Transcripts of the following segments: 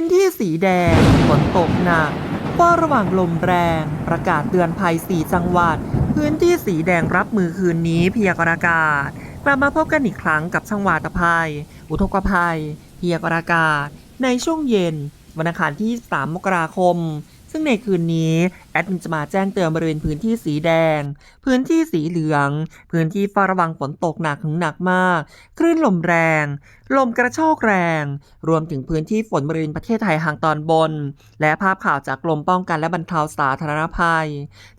พื้นที่สีแดงฝนตกหนักเฝ้าระวังลมแรง ประกาศเตือนภัย 4 จังหวัด พื้นที่สีแดงรับมือคืนนี้พยากรณ์อากาศ กลับมาพบกันอีกครั้งกับช่างวาตภัย อุทกภัยพยากรณ์อากาศ ในช่วงเย็น วันอังคารที่ 3 มกราคม ซึ่งในคืนนี้แอดมินจะมาแจ้งเตือนบริเวณพื้นที่สีแดง พื้นที่สีเหลือง พื้นที่เฝ้าระวังฝนตกหนักถึงหนักมาก คลื่นลมแรง ลมกระโชกแรง รวมถึงพื้นที่ฝนบริเวณประเทศไทยทางตอนบน และภาพข่าวจากกรมป้องกันและบรรเทาสาธารณภัย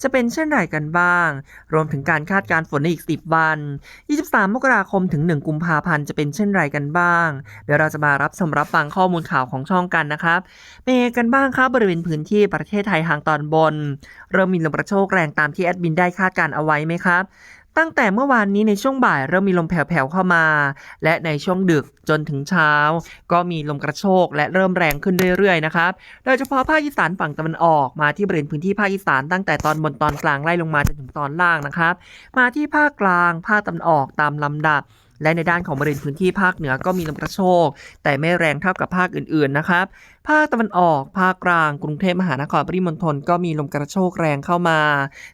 จะเป็นเช่นไรกันบ้าง รวมถึงการคาดการณ์ฝนในอีก 10 วัน 23 มกราคมถึง 1 กุมภาพันธ์จะเป็นเช่นไรกันบ้าง เดี๋ยวเราจะมารับชมรับฟังข้อมูลข่าวของช่องกันนะครับเป็นยังไงกันบ้างครับบริเวณพื้นที่ประเทศไทยทางตอนบนเริ่มมีลมกระโชกแรงตามที่แอดมินได้คาดการเอาไว้ไหมครับตั้งแต่เมื่อวานนี้ในช่วงบ่ายเริ่มมีลมแผ่วๆเข้ามา และในช่วงดึกจนถึงเช้า ก็มีลมกระโชกและเริ่มแรงขึ้นเรื่อยๆนะครับโดยเฉพาะภาคอีสานฝั่งตะวันออกมาที่บริเวณพื้นที่ภาคอีสานตั้งแต่ตอนบนตอนกลางไล่ลงมาจนถึงตอนล่างนะครับ มาที่ภาคกลางภาคตะวันออกตามลำดับ และในด้านของบริเวณพื้นที่ภาคเหนือก็มีลมกระโชก แต่ไม่แรงเท่ากับภาคอื่นๆนะครับ ภาคตะวันออก ภาคกลาง กรุงเทพมหานครปริมณฑลก็มีลมกระโชกแรงเข้ามา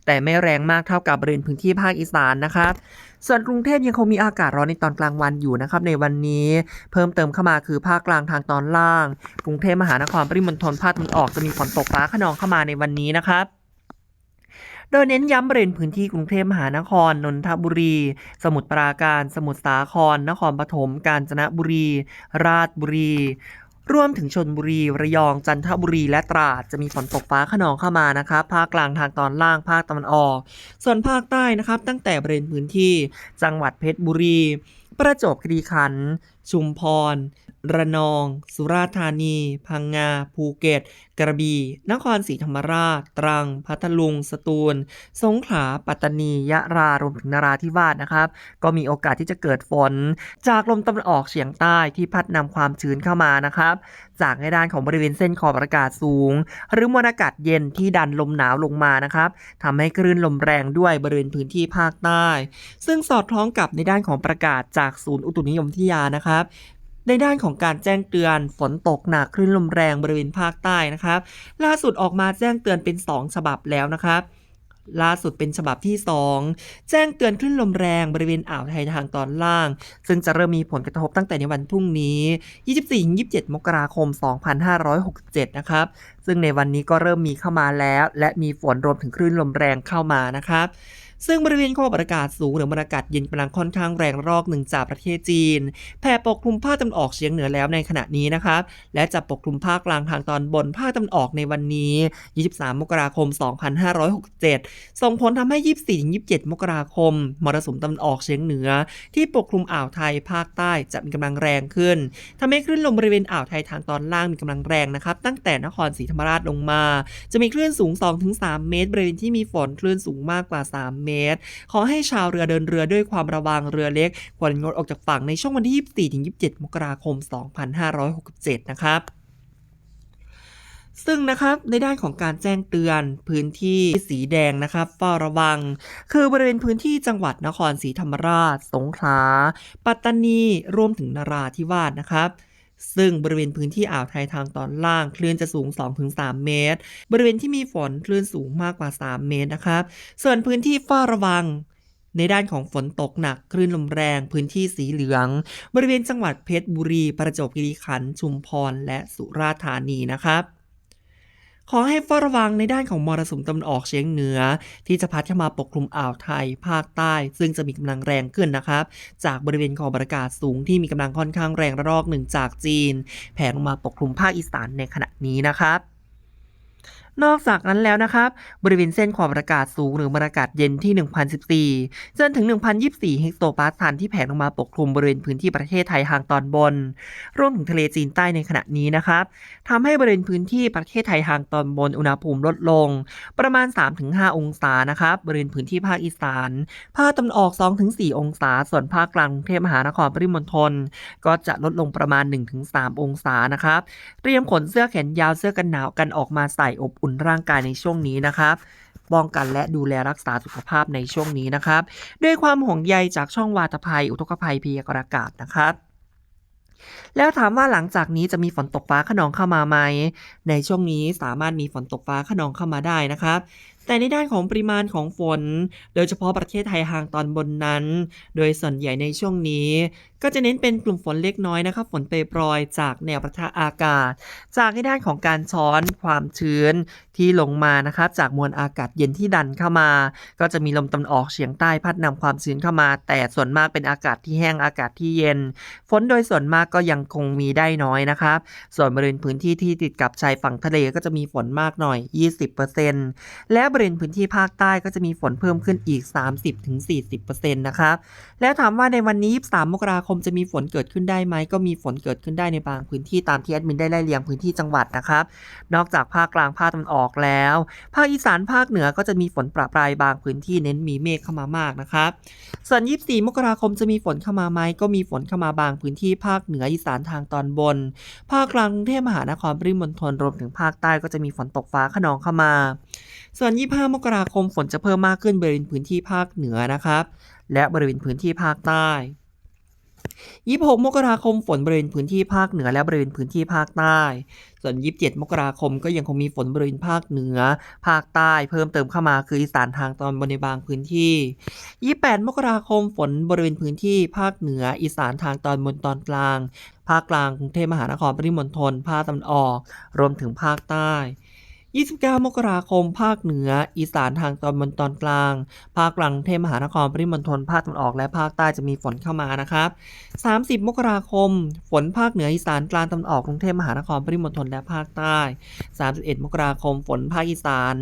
แต่ไม่แรงมากเท่ากับบริเวณพื้นที่ภาคอีสานนะครับส่วนกรุงเทพยังคงมีอากาศร้อนในตอนกลางวันอยู่นะครับในวันนี้ เพิ่มเติมเข้ามาคือภาคกลางทางตอนล่าง กรุงเทพมหานครปริมณฑลภาคตะวันออกจะมีฝนตกฟ้าขนองเข้ามาในวันนี้นะครับ โดยเน้นย้ำบริเวณพื้นที่กรุงเทพมหานคร นนทบุรี สมุทรปราการ สมุทรสาคร นครปฐม กาญจนบุรี ราชบุรีรวมถึงชนบุรี ระยอง จันทบุรี และตราด จะมีฝนตกฟ้าขนองเข้ามานะครับ ภาคกลางทางตอนล่าง ภาคตะวันออก ส่วนภาคใต้นะครับ ตั้งแต่บริเวณพื้นที่ จังหวัดเพชรบุรี ประจวบคีรีขันธ์ ชุมพร ระนอง สุราษฎร์ธานี พังงา ภูเก็ต กระบี่ นครศรีธรรมราช ตรัง พัทลุง สตูล สงขลา ปัตตานี ยะรารวมถึงนราธิวาสนะครับ ก็มีโอกาสที่จะเกิดฝน จากลมตะวันออกเฉียงใต้ที่พัดนำความชื้นเข้ามานะครับ จากในด้านของบริเวณเส้นขอบอากาศสูง หรือมวลอากาศเย็นที่ดันลมหนาวลงมานะครับทำให้คลื่นลมแรงด้วยบริเวณพื้นที่ภาคใต้ ซึ่งสอดคล้องกับในด้านของประกาศจากศูนย์อุตุนิยมวิทยานะครับในด้านของการแจ้งเตือนฝนตกหนักคลื่นลมแรงบริเวณภาคใต้นะครับ ล่าสุดออกมาแจ้งเตือนเป็น 2 ฉบับแล้วนะครับล่าสุดเป็นฉบับที่ 2 แจ้งเตือนคลื่นลมแรงบริเวณอ่าวไทยทางตอนล่าง ซึ่งจะเริ่มมีผลกระทบตั้งแต่ในวันพรุ่งนี้ 24-27 มกราคม 2567 นะครับ ซึ่งในวันนี้ก็เริ่มมีเข้ามาแล้ว และมีฝนรวมถึงคลื่นลมแรงเข้ามานะครับ ซึ่งบริเวณขอบอากาศสูงหรือมวลอากาศเย็นกำลังค่อนข้างแรงรอกหนึ่งจากประเทศจีนแผ่ปกคลุมภาคตะวันออกเฉียงเหนือแล้วในขณะนี้นะครับ และจะปกคลุมภาคกลางทางตอนบนภาคตะวันออกในวันนี้ 23 มกราคม 2567 ส่งผลทำให้ 24-27 มกราคม มรสุมตะวันออกเฉียงเหนือ ที่ปกคลุมอ่าวไทยภาคใต้จะมีกำลังแรงขึ้นทำให้คลื่นลมบริเวณอ่าวไทยทางตอนล่างมีกำลังแรงนะครับ ตั้งแต่นครศรีธรรมราชลงมา จะมีคลื่นสูง 2-3 เมตรบริเวณที่มีฝนคลื่นสูงมากกว่า 3 เมตรขอให้ชาวเรือเดินเรือด้วยความระวังเรือเล็กควรงดออกจากฝั่งในช่วงวันที่ 24-27 มกราคม 2567 นะครับซึ่งนะครับในด้านของการแจ้งเตือนพื้นที่สีแดงนะครับเฝ้าระวัง คือบริเวณพื้นที่จังหวัดนครศรีธรรมราช สงขลาปัตตานีรวมถึงนราธิวาสนะครับ ซึ่งบริเวณพื้นที่อ่าวไทยทางตอนล่างคลื่นจะสูง 2-3 เมตร บริเวณที่มีฝนคลื่นสูงมากกว่า 3 เมตรนะครับ ส่วนพื้นที่เฝ้าระวังในด้านของฝนตกหนักคลื่นลมแรงพื้นที่สีเหลือง บริเวณจังหวัดเพชรบุรี ประจวบคีรีขันธ์ชุมพร และสุราษฎร์ธานีนะครับ ขอให้เฝ้าระวังในด้านของมรสุมตะวันออกเฉียงเหนือ ที่จะพัดเข้ามาปกคลุมอ่าวไทย ภาคใต้ ซึ่งจะมีกำลังแรงขึ้นนะครับ จากบริเวณขอบอากาศสูงที่มีกำลังค่อนข้างแรงระลอกหนึ่งจากจีน แผ่ลงมาปกคลุมภาคอีสานในขณะนี้นะครับ นอกจากนั้นแล้วนะครับ บริเวณเส้นขอบอากาศสูงหรือมวลอากาศเย็นที่ 1014 จนถึง 1024 เฮกโตปาสคัลที่แผ่ลงมาปกคลุมบริเวณพื้นที่ประเทศไทยทางตอนบน รวมถึงทะเลจีนใต้ในขณะนี้นะครับทำให้บริเวณพื้นที่ประเทศไทยทางตอนบนอุณหภูมิลดลง ประมาณ 3-5 องศานะครับบริเวณพื้นที่ภาคอีสานภาคตะวันออก 2-4 องศา ส่วนภาคกลางกรุงเทพมหานครปริมณฑลก็จะลดลงประมาณ 1-3 องศานะครับเตรียมขนเสื้อแขนยาวเสื้อกันหนาวกันออกมาใส่อบอุ่นร่างกายในช่วงนี้นะครับป้องกันและดูแลรักษาสุขภาพในช่วงนี้นะครับ ด้วยความห่วงใยจากช่องวาตภัย อุทกภัยพยากรณ์อากาศนะครับ แล้วถามว่าหลังจากนี้จะมีฝนตกฟ้าขนองเข้ามาไหม ในช่วงนี้สามารถมีฝนตกฟ้าขนองเข้ามาได้นะครับ แต่ในด้านของปริมาณของฝน โดยเฉพาะประเทศไทยห่างตอนบนนั้น โดยส่วนใหญ่ในช่วงนี้ ก็จะเน้นเป็นกลุ่มฝนเล็กน้อยนะครับ ฝนเปรยปรอยจากแนวประทะอากาศ จากในด้านของการช้อนความชื้นที่ลงมานะครับ จากมวลอากาศเย็นที่ดันเข้ามา ก็จะมีลมตะวันออกเฉียงใต้พัดนำความชื้นเข้ามา แต่ส่วนมากเป็นอากาศที่แห้งอากาศที่เย็น ฝนโดยส่วนมากก็ยังคงมีได้น้อยนะครับ ส่วนบริเวณพื้นที่ที่ติดกับชายฝั่งทะเลก็จะมีฝนมากหน่อย 20%และบริเวณพื้นที่ภาคใต้ก็จะมีฝนเพิ่มขึ้นอีก 30-40%นะครับ แล้วถามว่าในวันนี้ 3 มกราคมจะมีฝนเกิดขึ้นได้ไหม ก็มีฝนเกิดขึ้นได้ในบางพื้นที่ตามที่แอดมินได้ไล่เรียงพื้นที่จังหวัดนะครับ นอกจากภาคกลางภาคตะวันออกแล้ว ภาคอีสานภาคเหนือก็จะมีฝนประปรายบางพื้นที่เน้นมีเมฆเข้ามามากนะครับ ส่วน 24 มกราคมจะมีฝนเข้ามาไหมก็มีฝนเข้ามาบางพื้นที่ภาคเหนืออีสานทางตอนบน ภาคกลางกรุงเทพมหานครปริมณฑลรวมถึงภาคใต้ก็จะมีฝนตกฟ้าขนองเข้ามา ส่วน 25 มกราคมฝนจะเพิ่มมากขึ้นบริเวณพื้นที่ภาคเหนือนะครับ และบริเวณพื้นที่ภาคใต้26 มกราคมฝนบริเวณพื้นที่ภาคเหนือและบริเวณพื้นที่ภาคใต้ ส่วน 27 มกราคมก็ยังคงมีฝนบริเวณภาคเหนือ ภาคใต้ เพิ่มเติมเข้ามาคืออีสานทางตอนบนในบางพื้นที่ 28 มกราคมฝนบริเวณพื้นที่ภาคเหนือ อีสานทางตอนบนตอนกลาง ภาคกลางกรุงเทพมหานครปริมณฑลภาคตะวันออก รวมถึงภาคใต้ 29 มกราคม ภาคเหนือ อีสานทางตอนบนตอนกลาง ภาคกลางเทพมหานครปริมณฑลภาคตะวันออกและภาคใต้จะมีฝนเข้ามานะครับ 30 มกราคม ฝนภาคเหนืออีสานกลางตะวันออกกรุงเทพมหานครปริมณฑลและภาคใต้ 31 มกราคม ฝนภาคอีสาน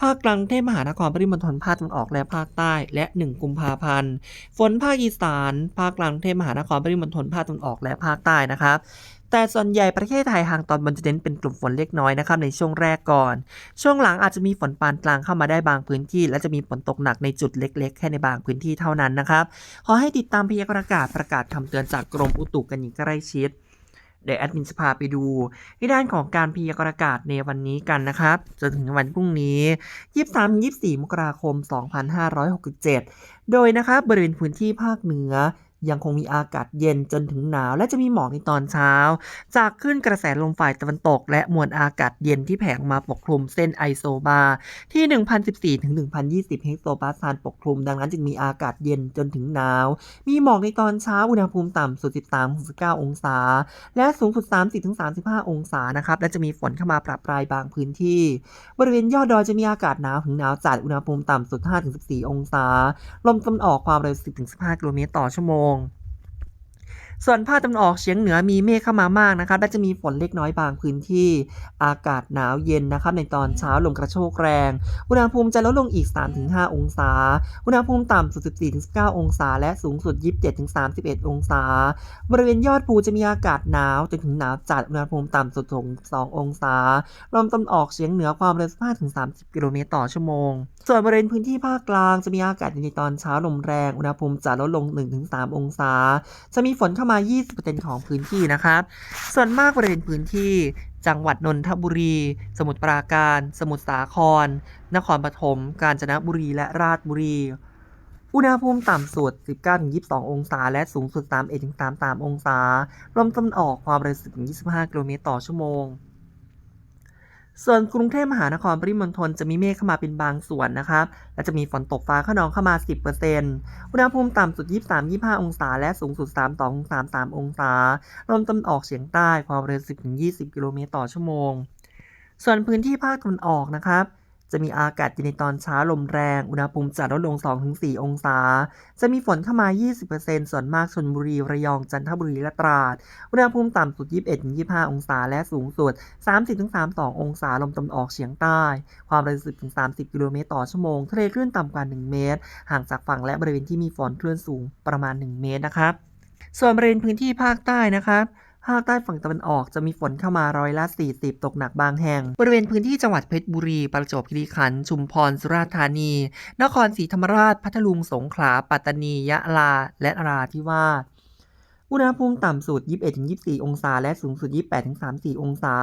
ภาคกลางเทพมหานครปริมณฑลภาคตะวันออกและภาคใต้ และ 1 กุมภาพันธ์ ฝนภาคอีสาน ภาคกลางกรุงเทพมหานครปริมณฑลภาคตะวันออกและภาคใต้นะครับ แต่ส่วนใหญ่ประเทศไทยห่างตอนบนจะเน้นเป็นกลุ่มฝนเล็กน้อยนะครับในช่วงแรกก่อน ช่วงหลังอาจจะมีฝนปานกลางเข้ามาได้บางพื้นที่ และจะมีฝนตกหนักในจุดเล็ก ๆ แค่ในบางพื้นที่เท่านั้นนะครับ ขอให้ติดตามพยากรณ์อากาศประกาศคำเตือนจากกรมอุตุกันอย่างใกล้ชิดเดี๋ยวแอดมินจะพาไปดูที่ด้านของการพยากรณ์อากาศในวันนี้กันนะครับ จนถึงวันพรุ่งนี้ 23-24 มกราคม 2567 โดยนะครับบริเวณพื้นที่ภาคเหนือ ยังคงมีอากาศเย็นจนถึงหนาว และจะมีหมอกในตอนเช้า จากคลื่นกระแสลมฝ่ายตะวันตก และมวลอากาศเย็นที่แผ่มาปกคลุมเส้นไอโซบาที่ 1,014ถึง1,020 เฮกโตปาสคาลปกคลุม ดังนั้นจึงมีอากาศเย็นจนถึงหนาว มีหมอกในตอนเช้าอุณหภูมิต่ำสุด 13-19 องศา และสูงสุด 30-35 องศานะครับและจะมีฝนเข้ามาประปรายบางพื้นที่ บริเวณยอดดอยจะมีอากาศหนาวถึงหนาวจัดอุณหภูมิต่ำสุด 5-14 องศาลมตะวันออกความเร็ว 10-15 กิโลเมตรต่อชั่วโมงง ส่วนภาคตะวันออกเฉียงเหนือมีเมฆเข้ามามากนะครับและจะมีฝนเล็กน้อยบางพื้นที่ อากาศหนาวเย็นนะครับในตอนเช้าลมกระโชกแรง อุณหภูมิจะลดลงอีก 3-5 องศา อุณหภูมิต่ำสุด 14-19 องศา และสูงสุด 27-31 องศา บริเวณยอดภูจะมีอากาศหนาวจนถึงหนาวจัด อุณหภูมิต่ำสุดถึง2องศา ลมตะวันออกเฉียงเหนือความเร็ว15-30 กิโลเมตรต่อชั่วโมง ส่วนบริเวณพื้นที่ภาคกลางจะมีอากาศเย็นในตอนเช้าลมแรง อุณหภูมิจะลดลง 1-3 องศา จะมีฝนเข้ามาา 20%ของพื้นที่นะครับ ส่วนมากบริเวณพื้นที่ จังหวัดนนทบุรี สมุทรปราการ สมุทรสาคร นครปฐม กาญจนบุรี และราชบุรี อุณหภูมิต่ำสุด 19-22 องศา และสูงสุด 31-33 องศา ลมตะวันออกความเร็ว10-25 กิโลเมตรต่อชั่วโมง ส่วนกรุงเทพมหานครปริมณฑลจะมีเมฆเข้ามาเป็นบางส่วนนะครับ และจะมีฝนตกฟ้าขนองเข้ามา 10%อุณหภูมิต่ำสุด 23-25 องศา และสูงสุด 32-33 องศา ลมตะวันออกเฉียงใต้ความเร็ว 10-20 กิโลเมตรต่อชั่วโมง ส่วนพื้นที่ภาคตะวันออกนะครับ จะมีอากาศเย็นในตอนเช้าลมแรง อุณหภูมิจะลดลง 2-4 องศา จะมีฝนเข้ามา 20%ส่วนมากชนบุรี ระยอง จันทบุรี และตราด อุณหภูมิต่ำสุด 21-25 องศา และสูงสุด 30-32 องศา ลมตะวันออกเฉียงใต้ ความเร็ว 10-30 กิโลเมตรต่อชั่วโมง ทะเลคลื่นต่ำกว่า 1 เมตร ห่างจากฝั่งและบริเวณที่มีฝนคลื่นสูงประมาณ 1 เมตรนะครับ ส่วนบริเวณพื้นที่ภาคใต้นะครับ ภาคใต้ฝั่งตะวันออกจะมีฝนเข้ามาร้อยละ 40 ตกหนักบางแห่ง บริเวณพื้นที่จังหวัดเพชรบุรี ประจวบคีรีขันธ์ ชุมพร สุราษฎร์ธานี นครศรีธรรมราช พัทลุง สงขลา ปัตตานี ยะลา และนราธิวาส อุณหภูมิต่ำสุด 21-24 องศา และสูงสุด 28-34 องศา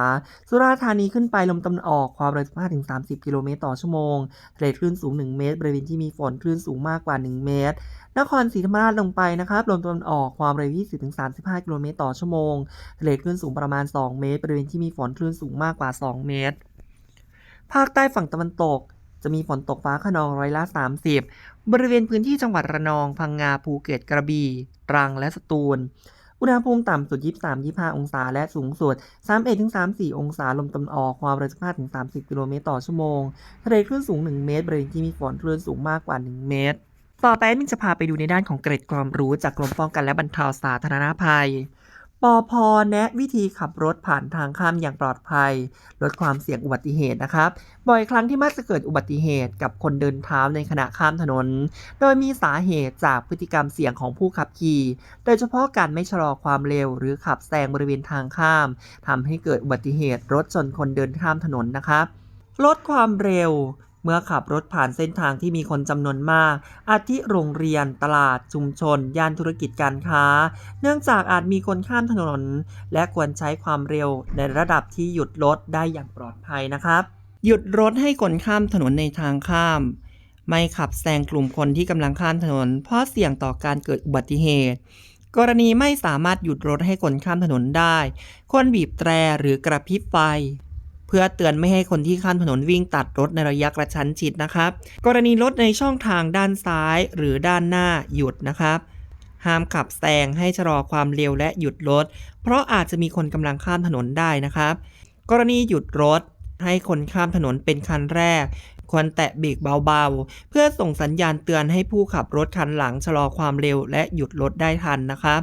สุราษฎร์ธานีขึ้นไปลมตะวันออกความเร็ว15-30 กิโลเมตรต่อชั่วโมงทะเลคลื่นสูง 1 เมตร บริเวณที่มีฝนคลื่นสูงมากกว่า 1 เมตร นครศรีธรรมราชลงไปนะครับลมตะวันออกความเร็ว20-35 กิโลเมตรต่อชั่วโมงทะเลคลื่นสูงประมาณ 2 เมตร บริเวณที่มีฝนคลื่นสูงมากกว่า 2 เมตร ภาคใต้ฝั่งตะวันตกจะมีฝนตกฟ้าขนองร้อยละ 30 บริเวณพื้นที่จังหวัดระนอง พังงา ภูเก็ต กระบี่ ตรัง และสตูล อุณหภูมิต่ำสุด 23-25 องศา และสูงสุด 31-34 องศา ลมตะวันออก ความเร็ว 15-30 กิโลเมตรต่อชั่วโมง ทะเลคลื่นสูง 1 เมตร บริเวณที่มีฝนคลื่นสูงมากกว่า 1 เมตร ต่อไปมิ้นจะพาไปดูในด้านของเกร็ดความรู้จากกรมป้องกันและบรรเทาสาธารณภัย ปอพแนะวิธีขับรถผ่านทางข้ามอย่างปลอดภัย ลดความเสี่ยงอุบัติเหตุนะครับ บ่อยครั้งที่มักจะเกิดอุบัติเหตุกับคนเดินเท้าในขณะข้ามถนน โดยมีสาเหตุจากพฤติกรรมเสี่ยงของผู้ขับขี่ โดยเฉพาะการไม่ชะลอความเร็ว หรือขับแซงบริเวณทางข้ามทำให้เกิดอุบัติเหตุรถชนคนเดินข้ามถนนนะครับลดความเร็ว เมื่อขับรถผ่านเส้นทางที่มีคนจำนวนมาก อาทิโรงเรียน ตลาด ชุมชน ย่านธุรกิจการค้า เนื่องจากอาจมีคนข้ามถนน และควรใช้ความเร็วในระดับที่หยุดรถได้อย่างปลอดภัยนะครับ หยุดรถให้คนข้ามถนนในทางข้าม ไม่ขับแซงกลุ่มคนที่กำลังข้ามถนน เพราะเสี่ยงต่อการเกิดอุบัติเหตุกรณีไม่สามารถหยุดรถให้คนข้ามถนนได้ ควรบีบแตรหรือกระพริบไฟ เพื่อเตือนไม่ให้คนที่ข้ามถนนวิ่งตัดรถในระยะกระชั้นชิดนะครับ กรณีรถในช่องทางด้านซ้ายหรือด้านหน้าหยุดนะครับห้ามขับแซงให้ชะลอความเร็วและหยุดรถ เพราะอาจจะมีคนกำลังข้ามถนนได้นะครับ กรณีหยุดรถให้คนข้ามถนนเป็นคันแรก ควรแตะเบรกเบาๆ เพื่อส่งสัญญาณเตือนให้ผู้ขับรถคันหลังชะลอความเร็วและหยุดรถได้ทันนะครับ